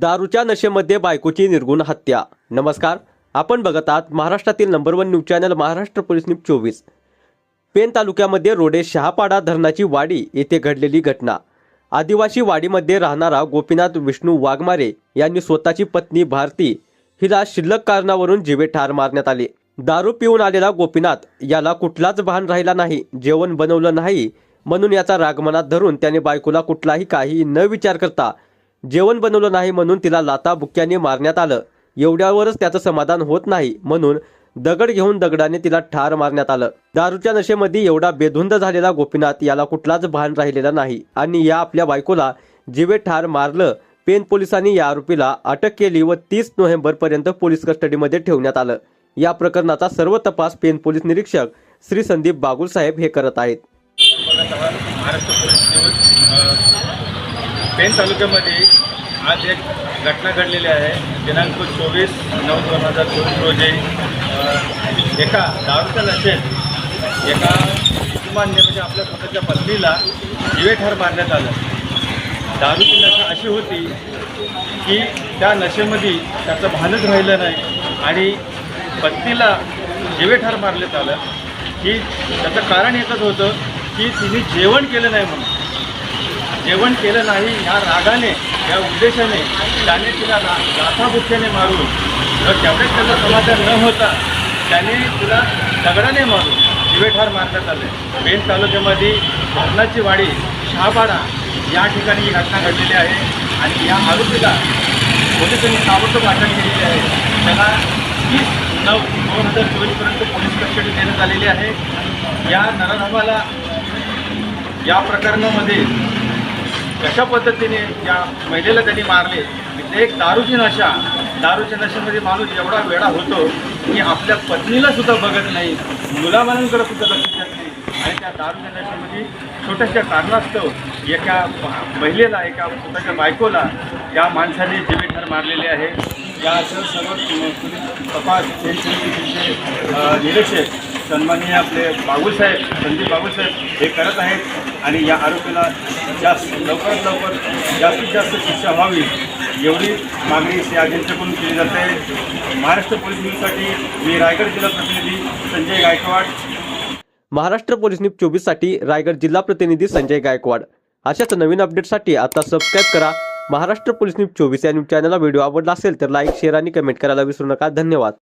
दारूच्या नशेमध्ये बायकोची निर्गुण हत्या. नमस्कार. आपण बघत आहात महाराष्ट्रातील number one news channel Maharashtra police news चोवीस. पेन तालुक्यामध्ये रोडे शहापाडा धरणाची वाडी येथे घडलेली घटना. आदिवासी वाडीमध्ये राहणारा गोपीनाथ विष्णू वाघमारे यांनी स्वतःची पत्नी भारती हिला शिल्लक कारणावरून जीवे ठार मारण्यात आले. दारू पिऊन आलेला गोपीनाथ याला कुठलाच भान राहिला नाही जेवण बनवलं नाही म्हणून याचा राग मनात धरून त्याने बायकोला कुठलाही काही न विचार करता जेवण बनवलं नाही म्हणून तिला लाता बुक्क्याने मारण्यात आलं. एवढ्यावरच त्याचं समाधान होत नाही म्हणून दगड घेऊन दगडाने तिला ठार मारण्यात आलं. दारूच्या नशेमध्ये एवढा बेधुंद झालेला गोपीनाथ याला कुठलाच भान राहिलेला नाही आणि या आपल्या बायकोला जीवे ठार मारलं पेन पोलिसांनी या आरोपीला अटक केली व तीस नोव्हेंबर पर्यंत पोलीस कस्टडीमध्ये ठेवण्यात आलं. या प्रकरणाचा सर्व तपास पेन पोलीस निरीक्षक श्री संदीप बागुल साहेब हे करत आहेत महाराष्ट्र पोलीस न्यूज अ, पेन तालुक्यामध्ये आज एक घटना घडलेली आहे. दिनांक चोवीस नऊ दोन हजार चोवीस रोजी एका दारूच्या नशेत एका कुटुंबाने म्हणजे आपल्या स्वतःच्या पत्नीला जीवेठार मारण्यात आलं. दारूची नशा अशी होती की त्या नशेमध्ये त्याचं भानच राहिलं नाही आणि पत्नीला जीवेठार मारण्यात आलं. की त्याचं कारण एकच होतं की तिने जेवण केलं नाही म्हणून. जेवण केलं नाही या रागाने या उद्देशाने त्याने तिला रा लाथाबुक्क्याने मारून जर तेवढ्याच त्याचा समाधान न होता त्याने तिला दगडाने मारून जीवेठार मारण्यात आले. पेन तालुक्यामध्ये धरणाची वाडी शहापाडा या ठिकाणी ही घटना घडलेली आहे. आणि या आरोपीला पोलिसांनी ताबडतोब अटक केलेली आहे. त्याला तीस नऊ दोन हजार चोवीसपर्यंत पोलीस कस्टडी देण्यात आलेली आहे. या नरधामाला या प्रकरणामध्ये कशा पद्धतीने या महिलेला त्यांनी मारले? एक दारूची नशा. दारूच्या नशेमध्ये माणूस एवढा वेळा होतो की आपल्या पत्नीला सुद्धा बघत नाही. मुलाबाळांकडे सुद्धा लक्ष देत नाही. आणि त्या दारूच्या नशेमध्ये छोट्याशा कारणास्तव एका महिलेला एका स्वतःच्या बायकोला या माणसाने जीवेठार मारलेले आहे. या सर्व तपास निरीक्षक सन्माननीय आपले बाबूसाहेब संदीप बाबूसाहेब हे करत आहेत आणि या आरोपीला जास्त लवकरात लवकर जास्तीत जास्त शिक्षा व्हावी एवढी मागणी या जनतेकडून केली जाते. महाराष्ट्र पोलीस न्यूजसाठी मी रायगड जिल्हा प्रतिनिधी संजय गायकवाड. महाराष्ट्र पोलीस न्यूज चोवीससाठी रायगड जिल्हा प्रतिनिधी संजय गायकवाड. अशाच नवीन अपडेटसाठी आता सबस्क्राईब करा. महाराष्ट्र पोलीस न्यूज चोवीस या न्यूज चॅनलला व्हिडिओ आवडला असेल तर लाईक शेअर आणि कमेंट करायला विसरू नका. धन्यवाद.